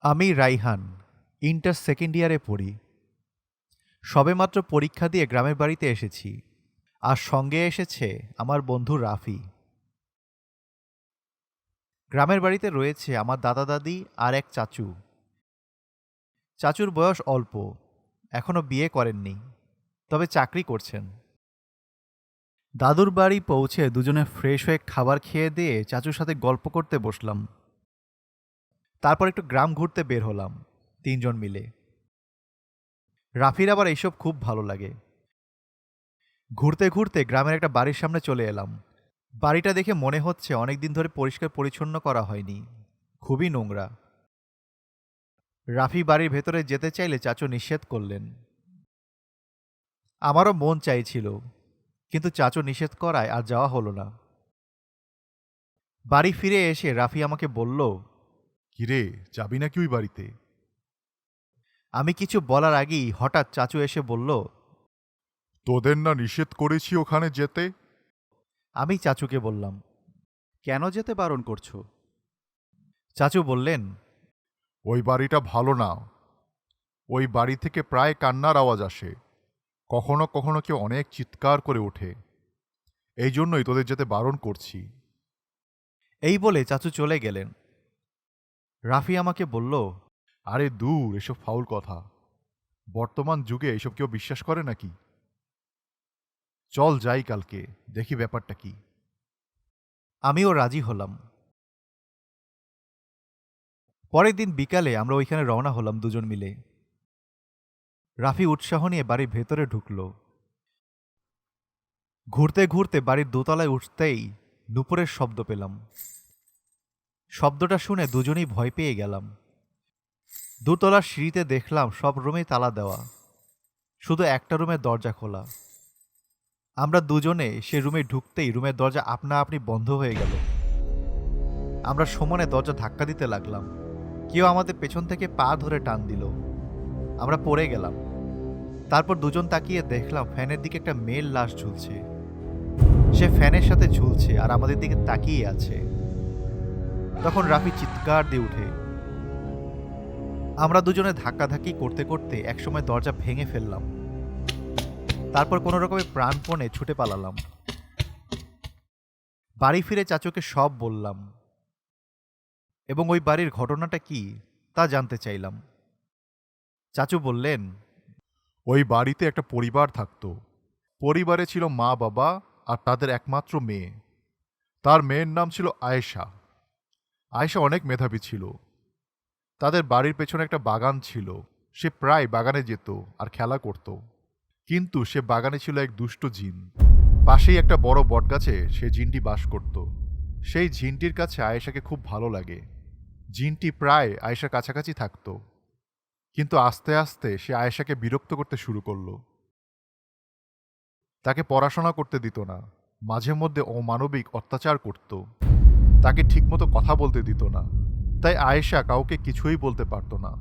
আমি Raihan, inter second ইয়ারে পড়ি। সবেমাত্র পরীক্ষা দিয়ে গ্রামের বাড়িতে এসেছি। আর সঙ্গে এসেছে আমার বন্ধু রাফি। গ্রামের বাড়িতে রয়েছে আমার দাদা দাদি আর এক চাচু। চাচুর বয়স অল্প এখনও বিয়ে করেননি, তবে চাকরি করছেন। দাদুর বাড়ি পৌঁছে দুজনে ফ্রেশ হয়ে খাবার খেয়ে দিয়ে চাচুর সাথে গল্প করতে বসলাম। তারপর একটু গ্রাম ঘুরতে বের হলাম, তিনজন মিলে। রাফির আবার এইসব খুব ভালো লাগে। ঘুরতে ঘুরতে গ্রামের একটা বাড়ির সামনে চলে এলাম। বাড়িটা দেখে মনে হচ্ছে অনেক দিন ধরে পরিষ্কার পরিচ্ছন্ন করা হয়নি। খুবই নোংরা। রাফি বাড়ির ভেতরে যেতে চাইলে চাচু নিষেধ করলেন। আমারও মন চাইছিল, কিন্তু চাচু নিষেধ করায় আর যাওয়া হলো না। বাড়ি ফিরে এসে রাফি আমাকে বলল কিরে যাবি নাকি ওই বাড়িতে? আমি কিছু বলার আগেই হঠাৎ চাচু এসে বলল তোদের না নিষেধ করেছি ওখানে যেতে? আমি চাচুকে বললাম কেন যেতে বারণ করছ? চাচু বললেন ওই বাড়িটা ভালো না। ওই বাড়ি থেকে প্রায় কান্নার আওয়াজ আসে। কখনো কখনো কেউ অনেক চিৎকার করে ওঠে। এই জন্যই তোদের যেতে বারণ করছি। এই বলে চাচু চলে গেলেন। রাফি আমাকে বলল, আরে দূর, এসব ফাউল কথা। বর্তমান যুগে এসব কেউ বিশ্বাস করে নাকি? চল যাই কালকে, দেখি ব্যাপারটা কি। আমিও রাজি হলাম। পরের দিন বিকালে আমরা ওইখানে রওনা হলাম দুজন মিলে। রাফি উৎসাহ নিয়ে বাড়ির ভেতরে ঢুকলো। ঘুরতে ঘুরতে বাড়ির দোতলায় উঠতেই নুপুরের শব্দ পেলাম। শব্দটা শুনে দুজনেই ভয় পেয়ে গেলাম। দুতলার সিঁড়িতে দেখলাম সব রুমেই তালা দেওয়া। শুধু একটা রুমের দরজা খোলা। আমরা দুজনে সে রুমে ঢুকতেই রুমের দরজা আপনা আপনি বন্ধ হয়ে গেল। আমরা সমানে দরজা ধাক্কা দিতে লাগলাম। কেউ আমাদের পেছন থেকে পা ধরে টান দিল। আমরা পড়ে গেলাম। তারপর দুজন তাকিয়ে দেখলাম ফ্যানের দিকে একটা মেয়ের লাশ ঝুলছে। সে ফ্যানের সাথে ঝুলছে আর আমাদের দিকে তাকিয়ে আছে। তখন রাফি চিৎকার দিয়ে উঠে। আমরা দুজনে ধাক্কাধাক্কি করতে করতে একসময় দরজা ভেঙে ফেললাম। তারপর কোনো রকমের প্রাণপণে ছুটে পালালাম। বাড়ি ফিরে চাচুকে সব বললাম। এবং ওই বাড়ির ঘটনাটা কি তা জানতে চাইলাম। চাচু বললেন, ওই বাড়িতে একটা পরিবার থাকতো। পরিবারে ছিল মা বাবা আর তাদের একমাত্র মেয়ে। তার মেয়ের নাম ছিল আয়েশা। আয়েশা অনেক মেধাবী ছিল। তাদের বাড়ির পেছনে একটা বাগান ছিল। সে প্রায় বাগানে যেত আর খেলা করত। কিন্তু সে বাগানে ছিল এক দুষ্ট জিন। পাশেই একটা বড় বটগাছে সে জিনটি বাস করত। সেই জিনটির কাছে আয়েশাকে খুব ভালো লাগে। জিনটি প্রায় আয়েশার কাছাকাছি থাকত। কিন্তু আস্তে আস্তে সে আয়েশাকে বিরক্ত করতে শুরু করল। তাকে পড়াশোনা করতে দিত না। মাঝে মধ্যে অমানবিক অত্যাচার করত। তাকে ঠিকমতো কথা বলতে দিত না। তাই আয়েশা কাউকে কিছুই বলতে পারত না।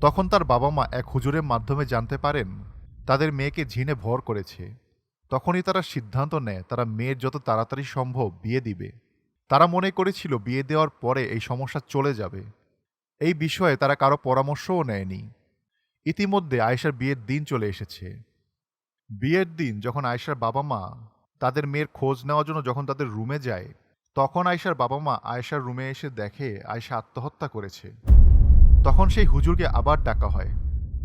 তখন তার বাবা মা এক হুজুরের মাধ্যমে জানতে পারেন, তাদের মেয়েকে ঝিনে ভর করেছে। তখনই তারা সিদ্ধান্ত নেয়, তারা মেয়ের যত তাড়াতাড়ি সম্ভব বিয়ে দিবে। তারা মনে করেছিল বিয়ে দেওয়ার পরে এই সমস্যা চলে যাবে। এই বিষয়ে তারা কারও পরামর্শও নেয়নি। ইতিমধ্যে আয়েশার বিয়ের দিন চলে এসেছে। বিয়ের দিন যখন আয়েশার বাবা মা তাদের মেয়ের খোঁজ নেওয়ার জন্য যখন তাদের রুমে যায় তখন আয়েশার বাবা মা আয়েশার রুমে এসে দেখে আয়েশা আত্মহত্যা করেছে। তখন সেই হুজুরকে আবার ডাকা হয়।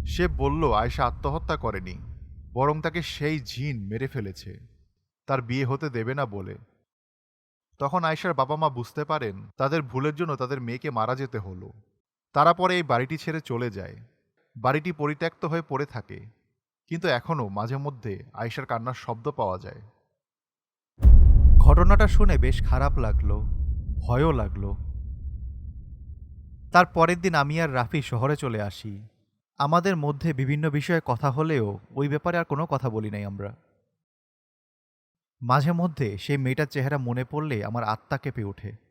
সে বলল, আয়েশা আত্মহত্যা করেনি, বরং তাকে সেই জিন মেরে ফেলেছে। তার বিয়ে হতে দেবে না বলে। তখন আয়েশার বাবা মা বুঝতে পারেন, তাদের ভুলের জন্য তাদের মেয়েকে মারা যেতে হলো। তারা পরে এই বাড়িটি ছেড়ে চলে যায়। বাড়িটি পরিত্যক্ত হয়ে পড়ে থাকে। কিন্তু এখনও মাঝে মধ্যে আয়েশার কান্নার শব্দ পাওয়া যায়। ঘটনাটা শুনে বেশ খারাপ লাগল, ভয়ও লাগল। তার পরের দিন আমি আর রাফি শহরে চলে আসি। আমাদের মধ্যে বিভিন্ন বিষয়ে কথা হলেও ওই ব্যাপারে আর কোনো কথা বলি নাই আমরা। মাঝে মধ্যে সেই মেয়েটার চেহারা মনে পড়লে আমার আত্মা কেঁপে ওঠে।